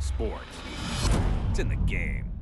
Sports. It's in the game.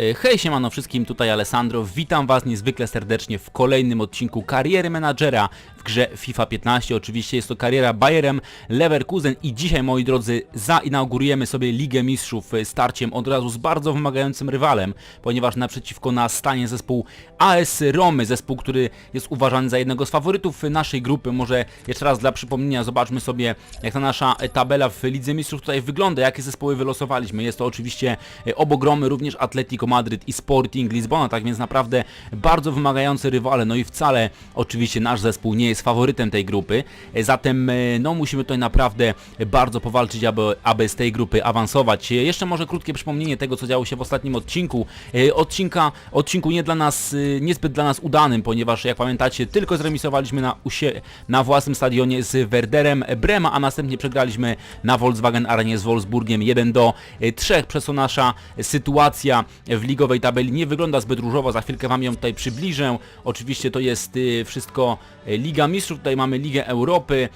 Hej, siemano wszystkim, tutaj Alessandro. Witam was niezwykle serdecznie w kolejnym odcinku Kariery Menadżera w grze FIFA 15. Oczywiście jest to kariera Bayerem Leverkusen i dzisiaj, moi drodzy, zainaugurujemy sobie Ligę Mistrzów e, starciem od razu z bardzo wymagającym rywalem, ponieważ naprzeciwko nas stanie zespół AS Romy, zespół, który jest uważany za jednego z faworytów naszej grupy. Może jeszcze raz dla przypomnienia zobaczmy sobie, jak ta nasza e, tabela w Lidze Mistrzów tutaj wygląda, jakie zespoły wylosowaliśmy. Jest to oczywiście e, obok Romy również Atletico Madryt i Sporting Lizbona, tak więc naprawdę bardzo wymagający rywale, no i wcale oczywiście nasz zespół nie jest faworytem tej grupy, E, zatem e, no musimy tutaj naprawdę bardzo powalczyć, aby, aby z tej grupy awansować. E, Jeszcze może krótkie przypomnienie tego, co działo się w ostatnim odcinku. Odcinka, odcinku nie dla nas, niezbyt dla nas udanym, ponieważ jak pamiętacie, tylko zremisowaliśmy na, usie, na własnym stadionie z Werderem Brema, a następnie przegraliśmy na Volkswagen Arenie z Wolfsburgiem 1 do 3, przez co nasza sytuacja w ligowej tabeli. Nie wygląda zbyt różowo, za chwilkę Wam ją tutaj przybliżę. Oczywiście to jest y, wszystko y, Liga Mistrzów, tutaj mamy Ligę Europy,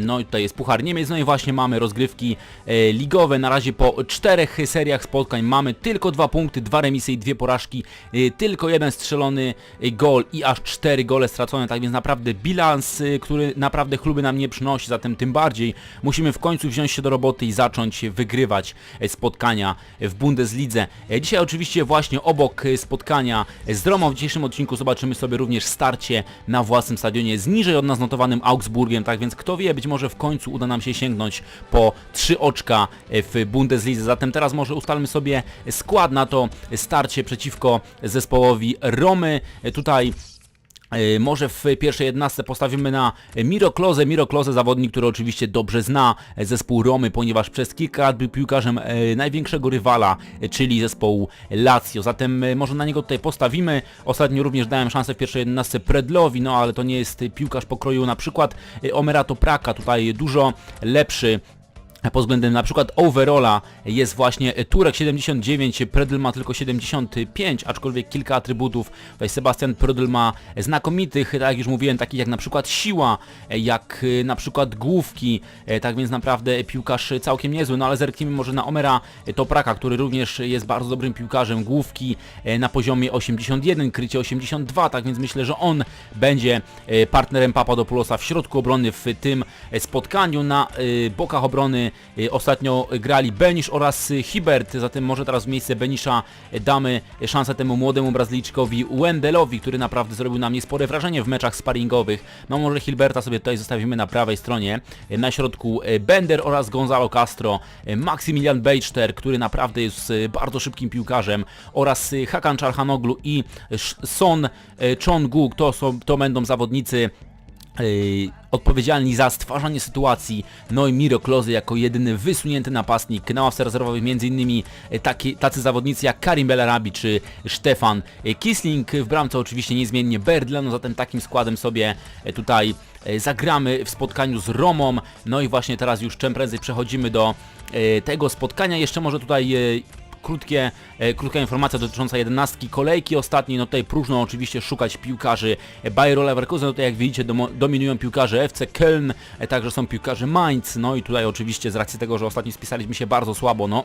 No i tutaj jest Puchar Niemiec, no i właśnie mamy rozgrywki e, ligowe. Na razie po czterech seriach spotkań mamy tylko dwa punkty, dwa remisy i dwie porażki, e, tylko jeden strzelony e, gol i aż cztery gole stracone, tak więc naprawdę bilans, e, który naprawdę chluby nam nie przynosi, zatem tym bardziej musimy w końcu wziąć się do roboty i zacząć wygrywać e, spotkania w Bundeslidze. E, Dzisiaj oczywiście właśnie obok e, spotkania z Romą w dzisiejszym odcinku zobaczymy sobie również starcie na własnym stadionie z niżej od nas notowanym Augsburgiem, tak więc kto wie, być może w końcu uda nam się sięgnąć po trzy oczka w Bundeslidze. Zatem teraz może ustalmy sobie skład na to starcie przeciwko zespołowi Romy. Tutaj Może w pierwszej jednastce postawimy na Miro Klose. Miro Klose, zawodnik, który oczywiście dobrze zna zespół Romy, ponieważ przez kilka lat był piłkarzem e, największego rywala, e, czyli zespołu Lazio. Zatem e, może na niego tutaj postawimy. Ostatnio również dałem szansę w pierwszej jednastce Predlowi, no ale to nie jest piłkarz pokroju na przykład e, Omerato Praka, tutaj dużo lepszy pod względem na przykład overalla jest właśnie Turek 79, Predl ma tylko 75, aczkolwiek kilka atrybutów. Sebastian Predl ma znakomitych, tak jak już mówiłem, takich jak na przykład siła, jak y, na przykład główki, e, tak więc naprawdę piłkarz całkiem niezły, no ale zerknijmy może na Omera Topraka, który również jest bardzo dobrym piłkarzem, główki e, na poziomie 81, krycie 82, tak więc myślę, że on będzie e, partnerem Papadopoulosa w środku obrony w tym e, spotkaniu. Na e, bokach obrony e, ostatnio grali Benisz oraz Hibert, zatem może teraz w miejsce Benisza e, damy szansę temu młodemu Brazylijczykowi Wendelowi, który naprawdę zrobił na mnie spore wrażenie w meczach sparingowych. No może Hilberta sobie tutaj zostawimy na prawej stronie. E, Na środku Bender oraz Gonzalo Castro, Maximilian Bejczter, który naprawdę jest bardzo szybkim piłkarzem oraz Hakan Czarhanoglu i Son Chongu, to, są, to będą zawodnicy odpowiedzialni za stwarzanie sytuacji, no i Miro Klose jako jedyny wysunięty napastnik na ławce rezerwowej m.in. Taki, tacy zawodnicy jak Karim Bellarabi czy Stefan e, Kisling, w bramce oczywiście niezmiennie Berdle, no zatem takim składem sobie tutaj zagramy w spotkaniu z Romą, no i właśnie teraz już czym prędzej przechodzimy do tego spotkania, jeszcze może tutaj krótkie, e, krótka informacja dotycząca jedenastki kolejki. Ostatniej, no tutaj próżno oczywiście szukać piłkarzy. Bayer Leverkusen, no tutaj jak widzicie dominują piłkarze FC Köln, e, także są piłkarze Mainz, no i tutaj oczywiście z racji tego, że ostatnio spisaliśmy się bardzo słabo, no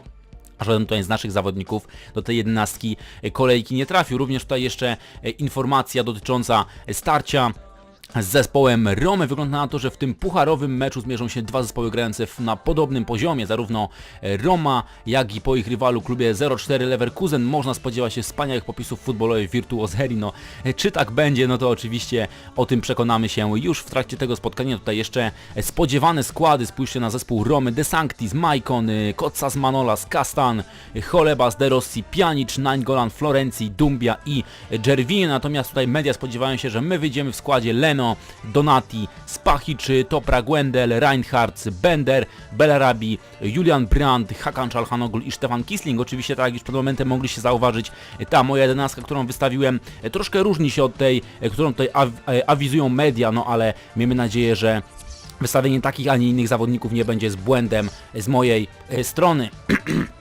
Żaden tutaj z naszych zawodników do tej jedenastki e, kolejki nie trafił. Również tutaj jeszcze informacja dotycząca starcia z zespołem Romy. Wygląda na to, że w tym pucharowym meczu zmierzą się dwa zespoły grające na podobnym poziomie, zarówno Roma, jak i po ich rywalu klubie 04 Leverkusen. Można spodziewać się wspaniałych popisów futbolowych Virtuoserii. No, e, czy tak będzie, no to oczywiście o tym przekonamy się już w trakcie tego spotkania. Tutaj jeszcze spodziewane składy. Spójrzcie na zespół Romy, De Sanctis, Maicon, Kotsas Manolas, Kastan, Cholebas, De Rossi, Pjanic, Nainggolan, Florencji, Dumbia i Gervin. Natomiast tutaj media spodziewają się, że my wyjdziemy w składzie Donati, Spahic, Topra Gwendel, Reinhardt, Bender, Bellarabi, Julian Brandt, Hakan Czalhanoglu i Stefan Kisling. Oczywiście tak jak już przed momentem mogliście zauważyć, ta moja jedenastka, którą wystawiłem, e, troszkę różni się od tej, e, którą tutaj aw- e, awizują media, no ale miejmy nadzieję, że Wystawienie takich, a nie innych zawodników nie będzie z błędem z mojej strony.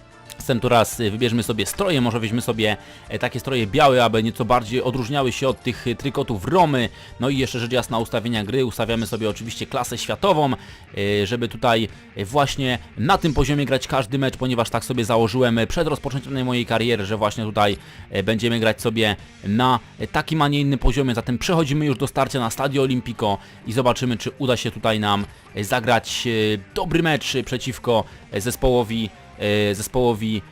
raz y, wybierzmy sobie stroje, może weźmy sobie e, takie stroje białe, aby nieco bardziej odróżniały się od tych y, trykotów Romy. No i jeszcze rzecz jasna ustawienia gry, ustawiamy sobie oczywiście klasę światową, żeby tutaj właśnie na tym poziomie grać każdy mecz, ponieważ tak sobie założyłem przed rozpoczęciem mojej kariery, że właśnie tutaj e, będziemy grać sobie na e, takim, a nie innym poziomie. Zatem przechodzimy już do starcia na Stadio Olimpico i zobaczymy, czy uda się tutaj nam e, zagrać e, dobry mecz e, przeciwko e, zespołowi, e, zespołowi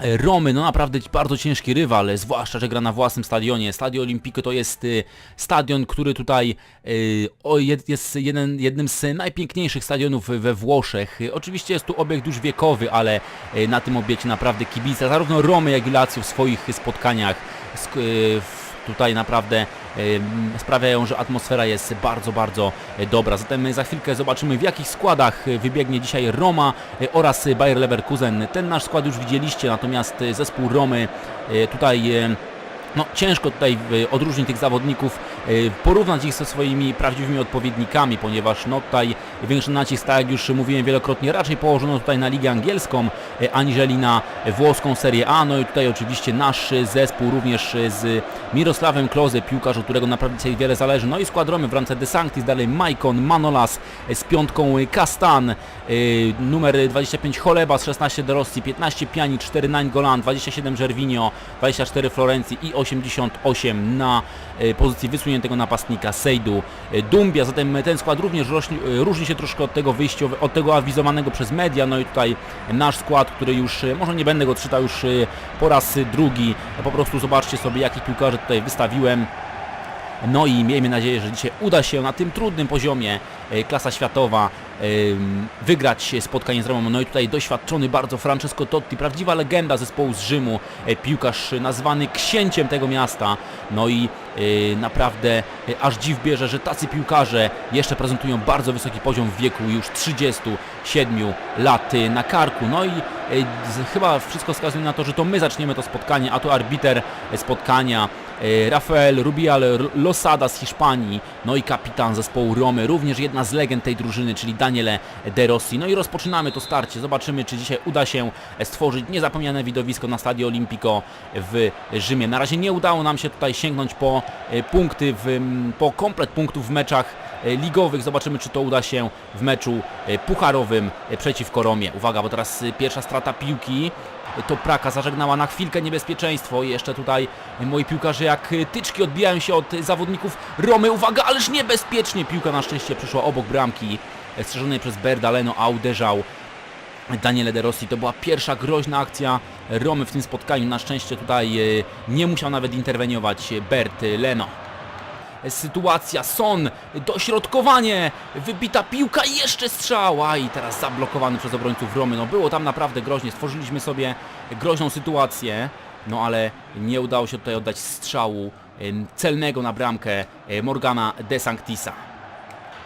e, Romy, no naprawdę bardzo ciężki rywal, zwłaszcza, że gra na własnym stadionie. Stadio Olimpico to jest y, stadion, który tutaj jest jeden, jednym z najpiękniejszych stadionów we Włoszech. Oczywiście jest tu obiekt już wiekowy, ale na tym obiekcie naprawdę kibice, zarówno Romy, jak i Lazio w swoich spotkaniach tutaj naprawdę sprawiają, że atmosfera jest bardzo, bardzo e, dobra. Zatem za chwilkę zobaczymy w jakich składach e, wybiegnie dzisiaj Roma e, oraz Bayer Leverkusen. Ten nasz skład już widzieliście, natomiast zespół Romy tutaj no, ciężko tutaj odróżnić tych zawodników, porównać ich ze swoimi prawdziwymi odpowiednikami, ponieważ no tutaj większy nacisk, tak jak już mówiłem wielokrotnie, raczej położono tutaj na ligę angielską, e, aniżeli na włoską Serię A. No i tutaj oczywiście nasz zespół również z Mirosławem Kloze, piłkarz, od którego naprawdę dzisiaj wiele zależy. No i skład Romy w ręce De Sanctis, dalej Maicon, Manolas e, z piątką Kastan, numer 25 Cholebas, 16 De Rossi, 15 Piani, 4 Golan, 27 Gervinho, 24 Florencji i 88 na pozycji wysuniętego napastnika Sejdu e, Dumbia. Zatem ten skład również e, różni się troszkę od tego wyjściowe, od tego awizowanego przez media. No i tutaj nasz skład, który już, e, może nie będę go czytał już po raz drugi. Po prostu zobaczcie sobie jakich piłkarzy tutaj wystawiłem. No i miejmy nadzieję, że dzisiaj uda się na tym trudnym poziomie klasa światowa wygrać spotkanie z Romą. No i tutaj doświadczony bardzo Francesco Totti, prawdziwa legenda zespołu z Rzymu, e, piłkarz nazwany księciem tego miasta. No i e, naprawdę e, aż dziw bierze, że tacy piłkarze jeszcze prezentują bardzo wysoki poziom w wieku już 37 lat e, na karku. No i chyba wszystko wskazuje na to, że to my zaczniemy to spotkanie, a to arbiter e, spotkania Rafael Rubial Losada z Hiszpanii, no i kapitan zespołu Romy, również jedna z legend tej drużyny, czyli Daniele De Rossi. No i rozpoczynamy to starcie, zobaczymy czy dzisiaj uda się e, stworzyć niezapomniane widowisko na Stadio Olimpico w Rzymie. Na razie nie udało nam się tutaj sięgnąć po e, punkty, w, po komplet punktów w meczach e, ligowych. Zobaczymy czy to uda się w meczu e, pucharowym e, przeciwko Romie. Uwaga, bo teraz e, pierwsza strata piłki. To Praka zażegnała na chwilkę niebezpieczeństwo jeszcze tutaj moi piłkarze jak tyczki odbijają się od zawodników Romy. Uwaga, ależ niebezpiecznie piłka na szczęście przyszła obok bramki e, strzeżonej przez Berdaleno, a uderzał Daniele De Rossi. To była pierwsza groźna akcja Romy w tym spotkaniu. Na szczęście tutaj nie musiał nawet interweniować Bert Leno. Sytuacja, Son, dośrodkowanie, wybita piłka i jeszcze strzała i teraz zablokowany przez obrońców Romy. No było tam naprawdę groźnie, stworzyliśmy sobie groźną sytuację, no ale nie udało się tutaj oddać strzału celnego na bramkę e, Morgana De Sanctisa.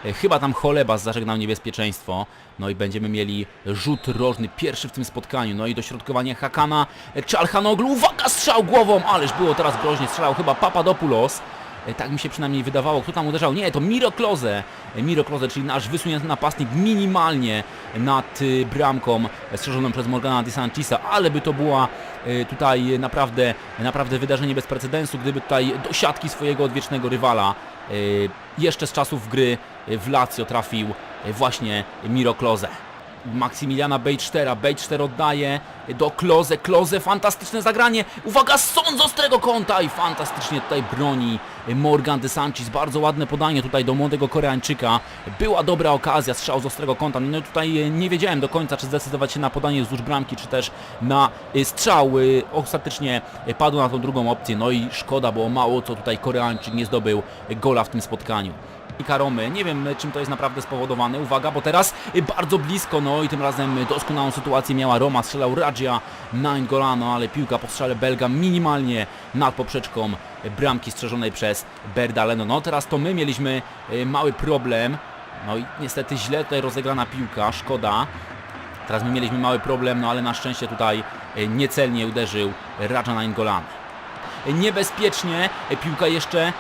E, Chyba tam Cholebas zażegnał niebezpieczeństwo. No i będziemy mieli rzut rożny, pierwszy w tym spotkaniu. No i dośrodkowanie Hakana, e, Czalhanoglu, uwaga, strzał głową, ależ było teraz groźnie, strzelał chyba Papadopoulos. E, Tak mi się przynajmniej wydawało. Kto tam uderzał? Nie, to Miro Klose. E, Miro Klose, czyli nasz wysunięty napastnik minimalnie nad y, bramką e, strzeżoną przez Morgana Di Sanchisa, ale by to była e, tutaj e, naprawdę, naprawdę wydarzenie bez precedensu, gdyby tutaj do siatki swojego odwiecznego rywala e, jeszcze z czasów gry e, w Lazio trafił e, właśnie Miro Klose. Maksymiliana Bejcztera, Bejczter oddaje do Kloze, Kloze, fantastyczne zagranie, uwaga, Son z ostrego kąta i fantastycznie tutaj broni Morgan de Sanchez, bardzo ładne podanie tutaj do młodego Koreańczyka, była dobra okazja, strzał z ostrego kąta, no tutaj e, nie wiedziałem do końca, czy zdecydować się na podanie wzdłuż bramki, czy też na e, strzał, E, ostatecznie padło na tą drugą opcję, no i szkoda, bo mało co tutaj Koreańczyk nie zdobył gola w tym spotkaniu. Karomy. Nie wiem czym to jest naprawdę spowodowane. Uwaga, bo teraz bardzo blisko, no i tym razem doskonałą sytuację miała Roma. Strzelał Radzia Naingolano, ale piłka po strzale Belga minimalnie nad poprzeczką bramki strzeżonej przez Berdaleno. No teraz to my mieliśmy y, mały problem. No i niestety źle tutaj rozegrana piłka, szkoda. Teraz my mieliśmy mały problem, no ale na szczęście tutaj y, niecelnie uderzył Radja Naingolano. niebezpiecznie. E, Piłka jeszcze e,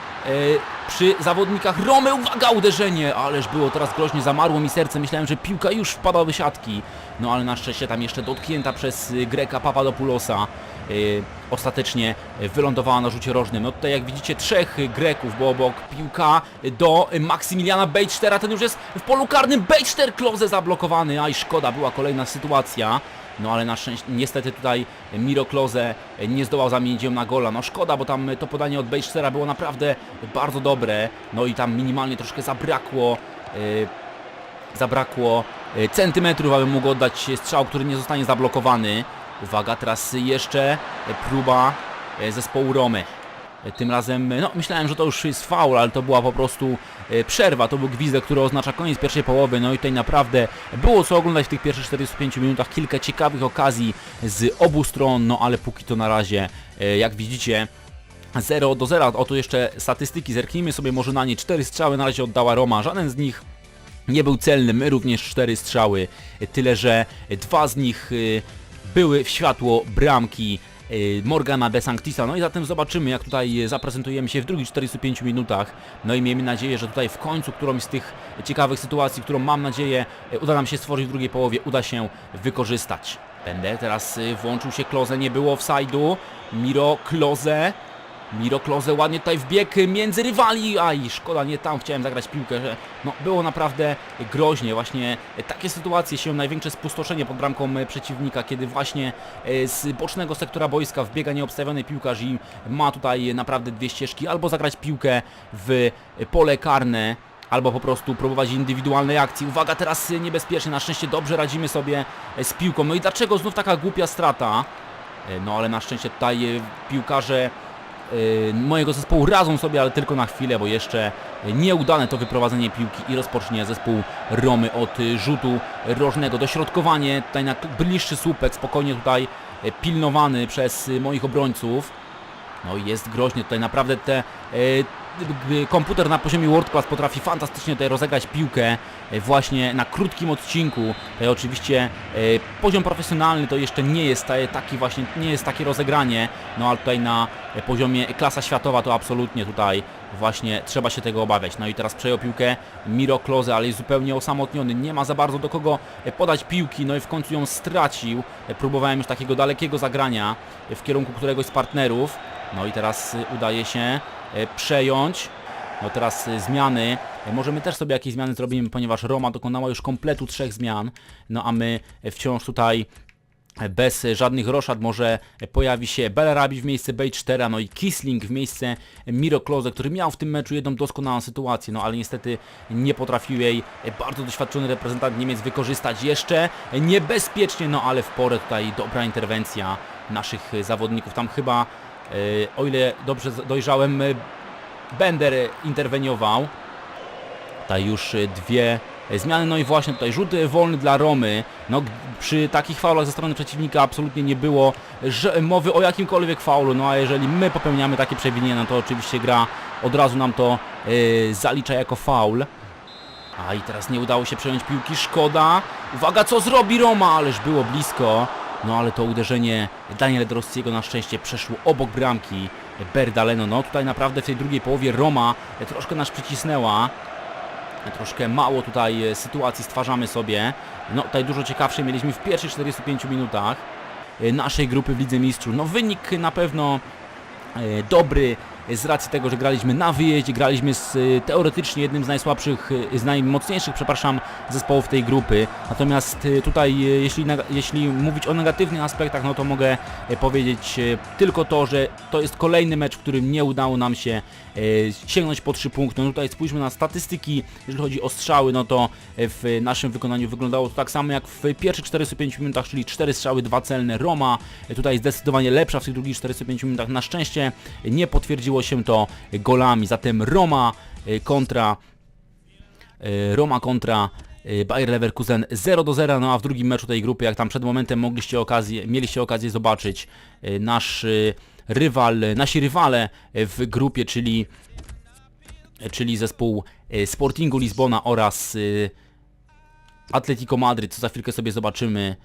przy zawodnikach Romy. Uwaga, uderzenie! Ależ było teraz groźnie, zamarło mi serce. Myślałem, że piłka już wpada do siatki. No ale na szczęście tam jeszcze dotknięta przez Greka Papadopoulosa. Y, ostatecznie wylądowała na rzucie rożnym. No tutaj jak widzicie trzech Greków, bo obok piłka do Maksymiliana Bejcztera. Ten już jest w polu karnym. Bejczter Kloze zablokowany. Aj szkoda, była kolejna sytuacja. No ale na szczęście, niestety tutaj Miro Kloze nie zdołał zamienić ją na gola. No szkoda, bo tam to podanie od Bejcztera było naprawdę bardzo dobre. No i tam minimalnie troszkę zabrakło y, zabrakło e, centymetrów, aby mógł oddać strzał, który nie zostanie zablokowany. Uwaga, teraz jeszcze próba e, zespołu Romy. E, Tym razem, no myślałem, że to już jest faul, ale to była po prostu e, przerwa, to był gwizdek, który oznacza koniec pierwszej połowy, no i tutaj naprawdę było co oglądać w tych pierwszych 45 minutach, kilka ciekawych okazji z obu stron, no ale póki to na razie, e, jak widzicie, 0 do 0, oto jeszcze statystyki, zerknijmy sobie może na nie, 4 strzały na razie oddała Roma, żaden z nich nie był celny, my również cztery strzały, tyle że dwa z nich były w światło bramki Morgana de Sanctisa. No i zatem zobaczymy jak tutaj y, zaprezentujemy się w drugich 45 minutach. No i miejmy nadzieję, że tutaj w końcu którąś z tych ciekawych sytuacji, którą mam nadzieję y, uda nam się stworzyć w drugiej połowie, uda się wykorzystać. Będę teraz y, włączył się Kloze, nie było offside'u. Miro Kloze. Miro Klose ładnie tutaj wbieg między rywali, aj szkoda, nie tam chciałem zagrać piłkę, że no, było naprawdę groźnie, właśnie takie sytuacje się największe spustoszenie pod bramką przeciwnika, kiedy właśnie e, z bocznego sektora boiska wbiega nieobstawiony piłkarz i ma tutaj naprawdę dwie ścieżki, albo zagrać piłkę w pole karne, albo po prostu próbować indywidualnej akcji. Uwaga, teraz niebezpiecznie, na szczęście dobrze radzimy sobie e, z piłką, no i dlaczego znów taka głupia strata? E, No ale na szczęście tutaj piłkarze mojego zespołu radzą sobie, ale tylko na chwilę, bo jeszcze nieudane to wyprowadzenie piłki i rozpocznie zespół Romy od y, rzutu rożnego. Dośrodkowanie tutaj na bliższy słupek, spokojnie tutaj y, pilnowany przez y, moich obrońców. No i jest groźnie tutaj, naprawdę te... Komputer na poziomie World Class potrafi fantastycznie tutaj rozegrać piłkę y, właśnie na krótkim odcinku. Tutaj oczywiście y, poziom profesjonalny to jeszcze nie jest ta- taki właśnie, nie jest takie rozegranie, no ale tutaj na poziomie klasa światowa to absolutnie tutaj właśnie trzeba się tego obawiać. No i teraz przejął piłkę Miro Klose, ale jest zupełnie osamotniony, nie ma za bardzo do kogo podać piłki, no i w końcu ją stracił. Próbowałem już takiego dalekiego zagrania w kierunku któregoś z partnerów. No i teraz udaje się e, przejąć. No teraz y, zmiany. E, Może my też sobie jakieś zmiany zrobimy, ponieważ Roma dokonała już kompletu trzech zmian. No a my e, wciąż tutaj e, bez e, żadnych roszad może e, pojawi się Belarabi w miejsce Bejcztera, no i Kisling w miejsce Miro Klose, który miał w tym meczu jedną doskonałą sytuację, no ale niestety nie potrafił jej e, bardzo doświadczony reprezentant Niemiec wykorzystać jeszcze e, niebezpiecznie, no ale w porę tutaj dobra interwencja naszych e, zawodników. Tam chyba, e, o ile dobrze dojrzałem, e, Bender interweniował. Tutaj już y, dwie zmiany, no i właśnie tutaj rzut wolny dla Romy. No przy takich faulach ze strony przeciwnika absolutnie nie było mowy o jakimkolwiek faulu, no a jeżeli my popełniamy takie przewinienie, no to oczywiście gra od razu nam to y, zalicza jako faul. A i teraz nie udało się przejąć piłki, szkoda. Uwaga, co zrobi Roma, ależ było blisko. No ale to uderzenie Daniel Drossiego na szczęście przeszło obok bramki Berdaleno. No tutaj naprawdę w tej drugiej połowie Roma troszkę nas przycisnęła. Troszkę mało tutaj e, sytuacji stwarzamy sobie. No tutaj dużo ciekawsze mieliśmy w pierwszych 45 minutach e, naszej grupy w Lidze Mistrzów. No wynik na pewno e, dobry z racji tego, że graliśmy na wyjeździe, graliśmy z e, teoretycznie jednym z najsłabszych, e, z najmocniejszych, przepraszam, zespołów tej grupy. Natomiast e, tutaj, jeśli, jeśli mówić o negatywnych aspektach, no to mogę powiedzieć tylko to, że to jest kolejny mecz, w którym nie udało nam się sięgnąć po 3 punkty. No tutaj spójrzmy na statystyki, jeżeli chodzi o strzały, no to w naszym wykonaniu wyglądało to tak samo jak w pierwszych 45 minutach, czyli 4 strzały, 2 celne. Roma tutaj zdecydowanie lepsza w tych drugich 45 minutach. Na szczęście nie potwierdziło się to golami. Zatem Roma e, kontra e, Roma kontra e, Bayer Leverkusen 0 do 0, no a w drugim meczu tej grupy, jak tam przed momentem mogliście okazję, mieliście okazję zobaczyć nasz rywal, nasi rywale w grupie, czyli czyli zespół Sportingu Lizbona oraz Atletico Madryt, co za chwilkę sobie zobaczymy.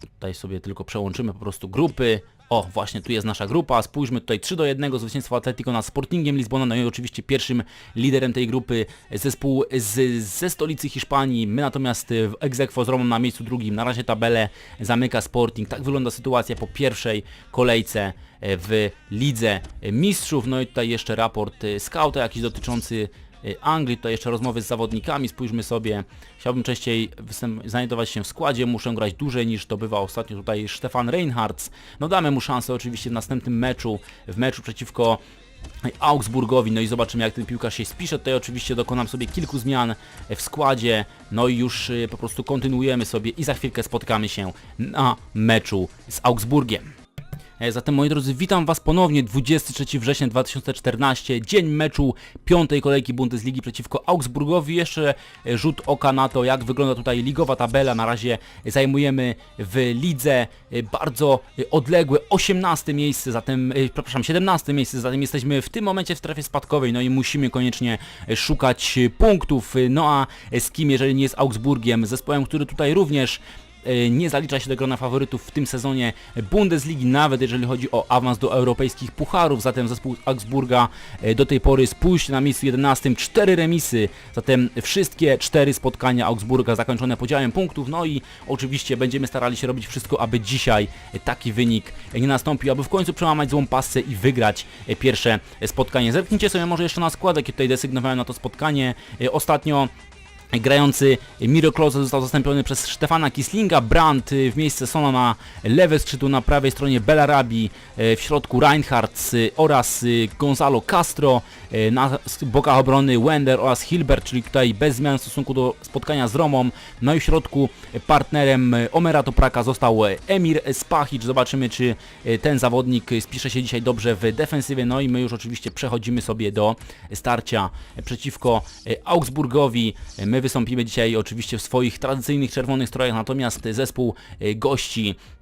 Tutaj sobie tylko przełączymy po prostu grupy. O, właśnie tu jest nasza grupa, spójrzmy tutaj 3 do 1 zwycięstwo Atletico nad Sportingiem Lizbona, no i oczywiście pierwszym liderem tej grupy zespół z, ze stolicy Hiszpanii, my natomiast w egzekwo z Romą na miejscu drugim, na razie tabelę zamyka Sporting, tak wygląda sytuacja po pierwszej kolejce w Lidze Mistrzów, no i tutaj jeszcze raport e, skauta jakiś dotyczący e, Anglii, tutaj jeszcze rozmowy z zawodnikami, spójrzmy sobie, chciałbym częściej znajdować się w składzie, muszę grać dłużej niż to bywa ostatnio tutaj Stefan Reinhardt, no damy mu szansę oczywiście w następnym meczu, w meczu przeciwko Augsburgowi, no i zobaczymy jak ten piłkarz się spisze, tutaj oczywiście dokonam sobie kilku zmian w składzie, no i już y, po prostu kontynuujemy sobie i za chwilkę spotkamy się na meczu z Augsburgiem. E, Zatem moi drodzy, witam Was ponownie 23 września 2014, dzień meczu piątej kolejki Bundesligi przeciwko Augsburgowi. Jeszcze e, rzut oka na to, jak wygląda tutaj ligowa tabela. Na razie zajmujemy w lidze e, bardzo odległe 18 miejsce, zatem, przepraszam, 17 miejsce, zatem jesteśmy w tym momencie w strefie spadkowej, no i musimy koniecznie szukać punktów. No a z kim, jeżeli nie z Augsburgiem, zespołem, który tutaj również nie zalicza się do grona faworytów w tym sezonie Bundesligi, nawet jeżeli chodzi o awans do europejskich pucharów, zatem zespół Augsburga e, do tej pory spójrzcie na miejscu 11, 4 remisy, zatem wszystkie 4 spotkania Augsburga zakończone podziałem punktów, no i oczywiście będziemy starali się robić wszystko, aby dzisiaj e, taki wynik nie nastąpił, aby w końcu przełamać złą pasę i wygrać e, pierwsze e, spotkanie. Zerknijcie sobie może jeszcze na skład, jaki tutaj desygnowałem na to spotkanie. E, Ostatnio Grający Miro Klose został zastąpiony przez Stefana Kislinga, Brandt y, w miejsce Sona na lewe skrzydło, na prawej stronie Belarabi, y, w środku Reinhardt y, oraz Gonzalo Castro, na bokach obrony Wender oraz Hilbert, czyli tutaj bez zmian w stosunku do spotkania z Romą, no i w środku partnerem Omera Topraka został Emir Spahic, zobaczymy czy ten zawodnik spisze się dzisiaj dobrze w defensywie, no i my już oczywiście przechodzimy sobie do starcia przeciwko Augsburgowi, Y, my wystąpimy dzisiaj oczywiście w swoich tradycyjnych czerwonych strojach, natomiast zespół y, gości e,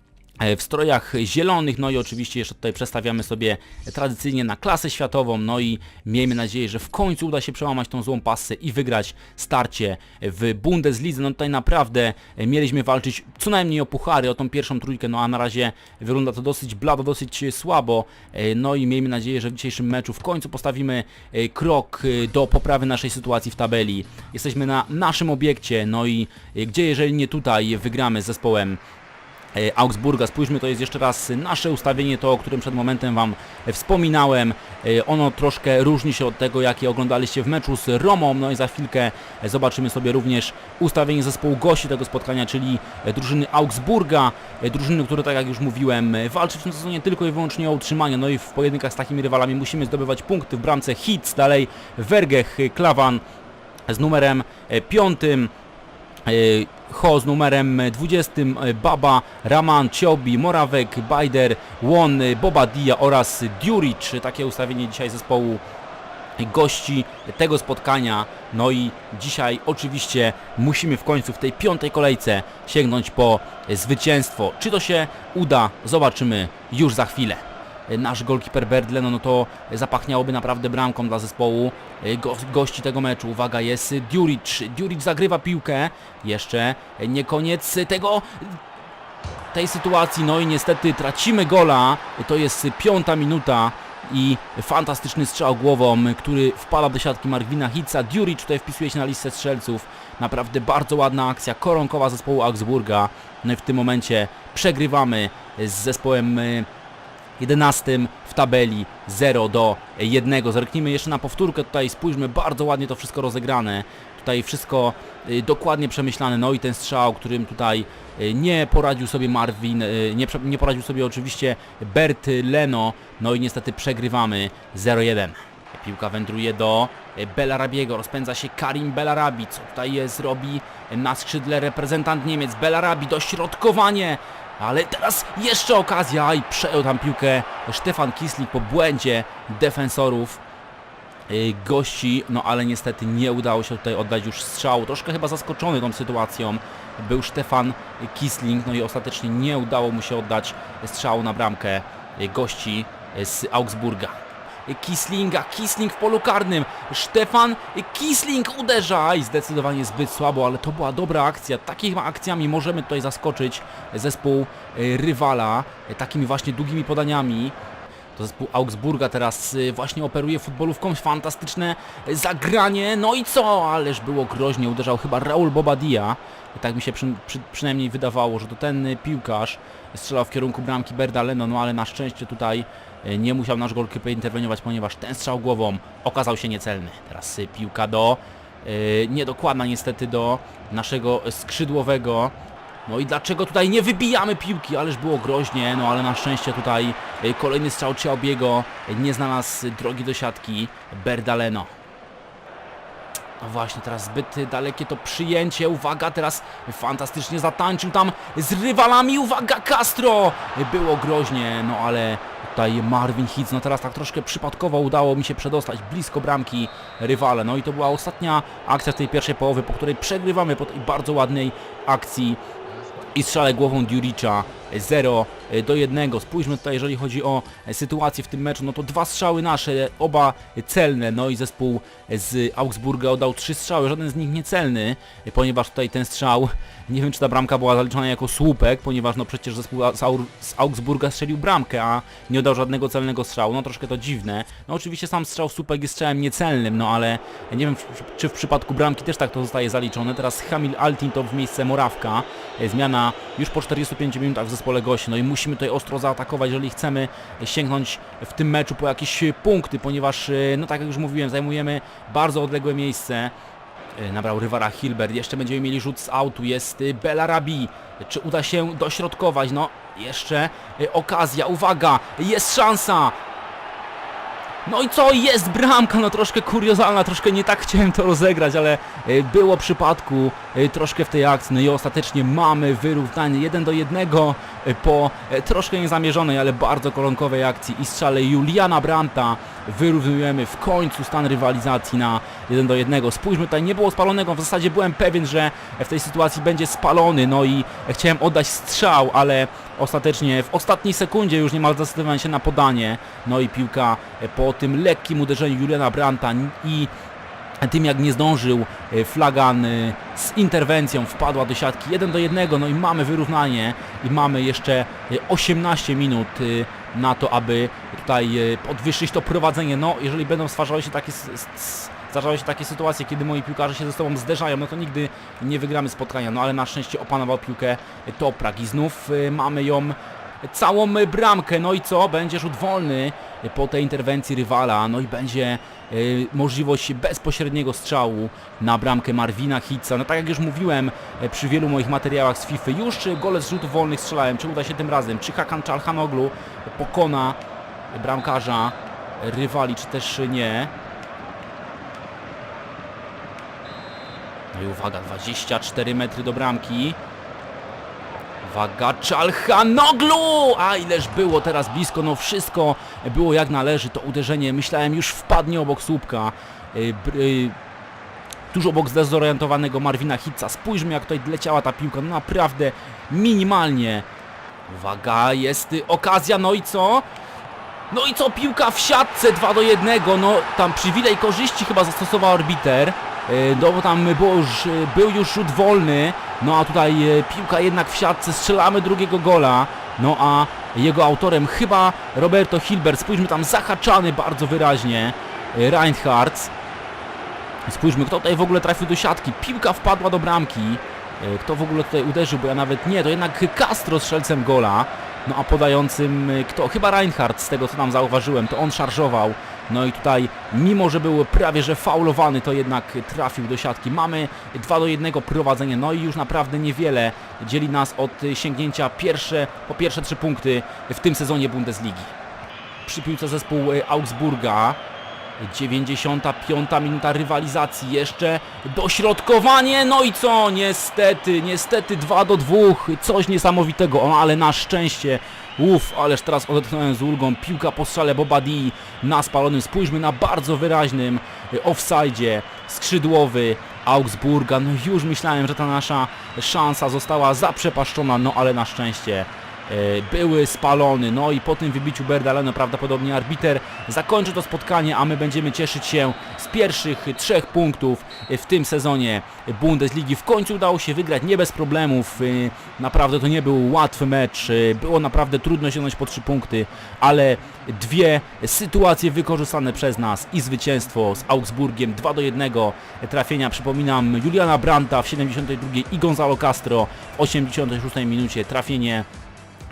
w strojach zielonych, no i oczywiście jeszcze tutaj przestawiamy sobie tradycyjnie na klasę światową, no i miejmy nadzieję, że w końcu uda się przełamać tą złą pasę i wygrać starcie w Bundeslidze, no tutaj naprawdę e, mieliśmy walczyć co najmniej o puchary, o tą pierwszą trójkę, no a na razie wygląda to dosyć blado, dosyć e, słabo, E, no i miejmy nadzieję, że w dzisiejszym meczu w końcu postawimy e, krok e, do poprawy naszej sytuacji w tabeli. Jesteśmy na naszym obiekcie, no i e, gdzie jeżeli nie tutaj wygramy z zespołem e, Augsburga. Spójrzmy, to jest jeszcze raz nasze ustawienie, to o którym przed momentem Wam e, wspominałem. E, Ono troszkę różni się od tego, jakie oglądaliście w meczu z Romą. No i za chwilkę e, zobaczymy sobie również ustawienie zespołu gości tego spotkania, czyli e, drużyny Augsburga. E, Drużyny, które, tak jak już mówiłem, e, walczy w tym sezonie tylko i wyłącznie o utrzymanie. No i w pojedynkach z takimi rywalami musimy zdobywać punkty. W bramce Hitz, dalej Wergech, e, Klawan z numerem e, piątym. Ho z numerem 20, e, Baba, Raman, Ciobi, Morawek, Bajder, Łon, e, Boba Dia oraz Djuric. Takie ustawienie dzisiaj zespołu gości tego spotkania. No i dzisiaj oczywiście musimy w końcu w tej piątej kolejce sięgnąć po zwycięstwo. Czy to się uda? Zobaczymy już za chwilę nasz golkiper Berdle, no, to zapachniałoby naprawdę bramką dla zespołu e, go, gości tego meczu. Uwaga, jest Djuric. Djuric zagrywa piłkę. Jeszcze nie koniec tego tej sytuacji, no i niestety tracimy gola. To jest piąta minuta i fantastyczny strzał głową, który wpada do siatki Marwina Hitza. Djuric tutaj wpisuje się na listę strzelców. Naprawdę bardzo ładna akcja koronkowa zespołu Augsburga. No i w tym momencie przegrywamy z zespołem y, 11 w tabeli 0 do 1. Zerknijmy jeszcze na powtórkę, tutaj spójrzmy, bardzo ładnie to wszystko rozegrane. Tutaj wszystko y, dokładnie przemyślane, no i ten strzał, którym tutaj y, nie poradził sobie Marvin, y, nie, nie poradził sobie oczywiście Bert Leno, no i niestety przegrywamy 0-1. Piłka wędruje do Belarabiego, rozpędza się Karim Belarabi, co tutaj jest, robi na skrzydle reprezentant Niemiec, Belarabi, dośrodkowanie, ale teraz jeszcze okazja i przejął tam piłkę Stefan Kislik po błędzie defensorów y, gości, no ale niestety nie udało się tutaj oddać już strzału. Troszkę chyba zaskoczony tą sytuacją był Stefan Kisling, no i ostatecznie nie udało mu się oddać strzału na bramkę gości z Augsburga. Kislinga, Kisling w polu karnym, Stefan Kisling uderza i zdecydowanie zbyt słabo, ale to była dobra akcja. Takimi akcjami możemy tutaj zaskoczyć zespół e, rywala, e, takimi właśnie długimi podaniami. To zespół Augsburga teraz właśnie operuje futbolówką, fantastyczne zagranie, no i co? Ależ było groźnie, uderzał chyba Raul Bobadia. Tak mi się przy, przy, przynajmniej wydawało, że to ten piłkarz strzelał w kierunku bramki Berdaleno, no ale na szczęście tutaj nie musiał nasz golkiper interweniować, ponieważ ten strzał głową okazał się niecelny. Teraz piłka do, y, niedokładna niestety do naszego skrzydłowego. No i dlaczego tutaj nie wybijamy piłki? Ależ było groźnie, no ale na szczęście tutaj y, kolejny strzał Ciałbiego nie znalazł drogi do siatki Berdaleno. No właśnie, teraz zbyt dalekie to przyjęcie, uwaga, teraz fantastycznie zatańczył tam z rywalami, uwaga, Castro! Było groźnie, no ale tutaj Marvin Hitz, no teraz tak troszkę przypadkowo udało mi się przedostać blisko bramki rywale, no i to była ostatnia akcja z tej pierwszej połowy, po której przegrywamy po tej bardzo ładnej akcji i strzale głową Djuricza 0 do 1. Spójrzmy tutaj, jeżeli chodzi o sytuację w tym meczu, no to dwa strzały nasze, oba celne, no i zespół z Augsburga oddał trzy strzały, żaden z nich niecelny, ponieważ tutaj ten strzał, nie wiem czy ta bramka była zaliczona jako słupek, ponieważ no przecież zespół z Augsburga strzelił bramkę, a nie oddał żadnego celnego strzału, no troszkę to dziwne. No oczywiście sam strzał słupek jest strzałem niecelnym, no ale nie wiem czy- w przypadku bramki też tak to zostaje zaliczone. Teraz Hamil Altin to w miejsce Morawka, E, zmiana już po 45 minutach w zespole gości, no i musimy tutaj ostro zaatakować, jeżeli chcemy sięgnąć w tym meczu po jakieś punkty, ponieważ, e, no tak jak już mówiłem, zajmujemy bardzo odległe miejsce. E, Nabrał rywara Hilbert, jeszcze będziemy mieli rzut z autu, jest y, Belarabi. Czy uda się dośrodkować? No, jeszcze okazja, uwaga, jest szansa! No i co? Jest bramka, no troszkę kuriozalna, troszkę nie tak chciałem to rozegrać, ale było przypadku troszkę w tej akcji. No i ostatecznie mamy wyrównanie 1 do 1 y, po y, troszkę niezamierzonej, ale bardzo koronkowej akcji i strzale Juliana Branta. Wyrównujemy w końcu stan rywalizacji na 1 do 1. Spójrzmy tutaj, nie było spalonego, w zasadzie byłem pewien, że w tej sytuacji będzie spalony, no i chciałem oddać strzał, ale ostatecznie w ostatniej sekundzie już nie ma zdecydowania się na podanie. No i piłka e, po tym lekkim uderzeniu Juliana Branta i tym jak nie zdążył e, Flagan e, z interwencją wpadła do siatki 1 do 1, no i mamy wyrównanie i mamy jeszcze e, 18 minut e, na to, aby tutaj podwyższyć to prowadzenie. No, jeżeli będą stwarzały się takie zdarzały się takie sytuacje, kiedy moi piłkarze się ze sobą zderzają, no to nigdy nie wygramy spotkania, no ale na szczęście opanował piłkę Toprak. I znów mamy ją całą e, bramkę, no i co? Będzie rzut wolny e, po tej interwencji rywala, no i będzie e, możliwość bezpośredniego strzału na bramkę Marwina Hitza. No tak jak już mówiłem e, przy wielu moich materiałach z FIFA, już e, gole z rzutów wolnych strzelałem, czy uda się tym razem, czy Hakan Czalhanoglu pokona bramkarza rywali, czy też nie. No i uwaga, 24 metry do bramki. Uwaga, Czalhanoglu! A ileż było teraz blisko, no wszystko było jak należy. To uderzenie, myślałem, już wpadnie obok słupka. Y, br- y, Tuż obok zdezorientowanego Marwina Hitza. Spójrzmy jak tutaj leciała ta piłka, no naprawdę minimalnie. Uwaga, jest y, okazja, no i co? No i co, piłka w siatce 2 do 1, no tam przywilej korzyści chyba zastosował arbiter. E, No bo tam było już, e, był już rzut wolny, no a tutaj e, piłka jednak w siatce, strzelamy drugiego gola. No a jego autorem chyba Roberto Hilbert, spójrzmy tam zahaczany bardzo wyraźnie, e, Reinhardt. Spójrzmy, kto tutaj w ogóle trafił do siatki, piłka wpadła do bramki. E, Kto w ogóle tutaj uderzył, bo ja nawet nie, to jednak Castro strzelcem gola. No a podającym kto? Chyba Reinhardt, z tego co tam zauważyłem, to on szarżował. No i tutaj, mimo że był prawie że faulowany, to jednak trafił do siatki. Mamy 2 do 1 prowadzenie, no i już naprawdę niewiele dzieli nas od sięgnięcia pierwsze, po pierwsze trzy punkty w tym sezonie Bundesligi. Przy piłce zespół y, Augsburga. 95 minuta rywalizacji, jeszcze dośrodkowanie, no i co? Niestety, niestety 2 do 2, coś niesamowitego, o, ale na szczęście, uff, ależ teraz odetchnąłem z ulgą, piłka po strzale Bobadi na spalonym, spójrzmy na bardzo wyraźnym y, offsidzie, skrzydłowy Augsburga, no już myślałem, że ta nasza szansa została zaprzepaszczona, no ale na szczęście były spalony. No i po tym wybiciu Berdaleno prawdopodobnie arbiter zakończy to spotkanie, a my będziemy cieszyć się z pierwszych trzech punktów w tym sezonie Bundesligi. W końcu udało się wygrać nie bez problemów. Y, Naprawdę to nie był łatwy mecz. y, Było naprawdę trudno sięgnąć po trzy punkty, ale dwie sytuacje wykorzystane przez nas i zwycięstwo z Augsburgiem 2 do 1 trafienia, przypominam, Juliana Brandta w 72 i Gonzalo Castro w 86 minucie trafienie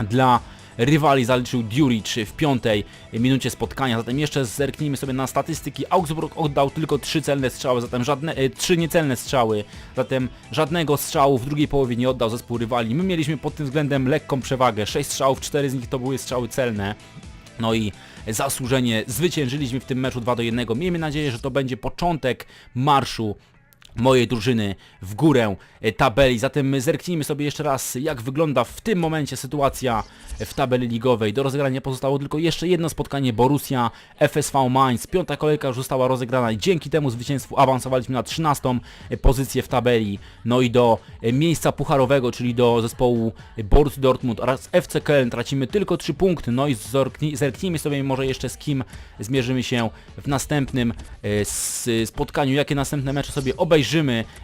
dla rywali zaliczył Djuric w piątej minucie spotkania, zatem jeszcze zerknijmy sobie na statystyki. Augsburg oddał tylko trzy celne strzały, zatem żadne, e, trzy niecelne strzały, zatem żadnego strzału w drugiej połowie nie oddał zespół rywali. My mieliśmy pod tym względem lekką przewagę, sześć strzałów, cztery z nich to były strzały celne. No i zasłużenie zwyciężyliśmy w tym meczu 2 do 1. Miejmy nadzieję, że to będzie początek marszu mojej drużyny w górę e, tabeli. Zatem zerknijmy sobie jeszcze raz, jak wygląda w tym momencie sytuacja w tabeli ligowej. Do rozegrania pozostało tylko jeszcze jedno spotkanie Borussia FSV Mainz. Piąta kolejka już została rozegrana i dzięki temu zwycięstwu awansowaliśmy na 13 pozycję w tabeli. No i do e, miejsca pucharowego, czyli do zespołu Borussii Dortmund oraz FC Köln tracimy tylko 3 punkty. No i zerknijmy sobie może jeszcze z kim zmierzymy się w następnym e, spotkaniu, jakie następne mecze sobie obejrzymy.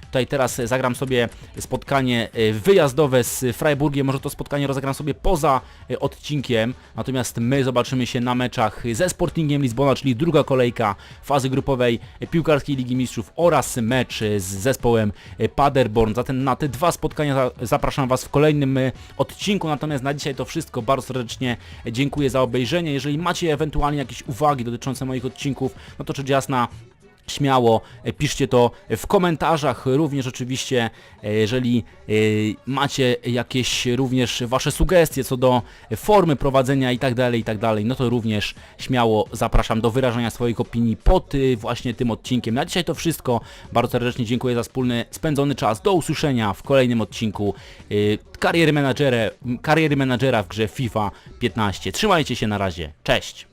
Tutaj teraz zagram sobie spotkanie e, wyjazdowe z Freiburgiem, może to spotkanie rozegram sobie poza e, odcinkiem, natomiast my zobaczymy się na meczach ze Sportingiem Lizbona, czyli druga kolejka fazy grupowej e, piłkarskiej Ligi Mistrzów oraz mecz z zespołem Paderborn. Zatem na te dwa spotkania za- zapraszam Was w kolejnym odcinku, natomiast na dzisiaj to wszystko. Bardzo serdecznie dziękuję za obejrzenie. Jeżeli macie ewentualnie jakieś uwagi dotyczące moich odcinków, no to rzecz jasna Śmiało e, piszcie to w komentarzach, również oczywiście, e, jeżeli e, macie jakieś również wasze sugestie co do formy prowadzenia i tak dalej, i tak dalej, no to również śmiało zapraszam do wyrażania swoich opinii pod właśnie tym odcinkiem. Na dzisiaj to wszystko. Bardzo serdecznie dziękuję za wspólny spędzony czas. Do usłyszenia w kolejnym odcinku kariery menadżera, kariery menadżera w grze FIFA 15. Trzymajcie się na razie. Cześć!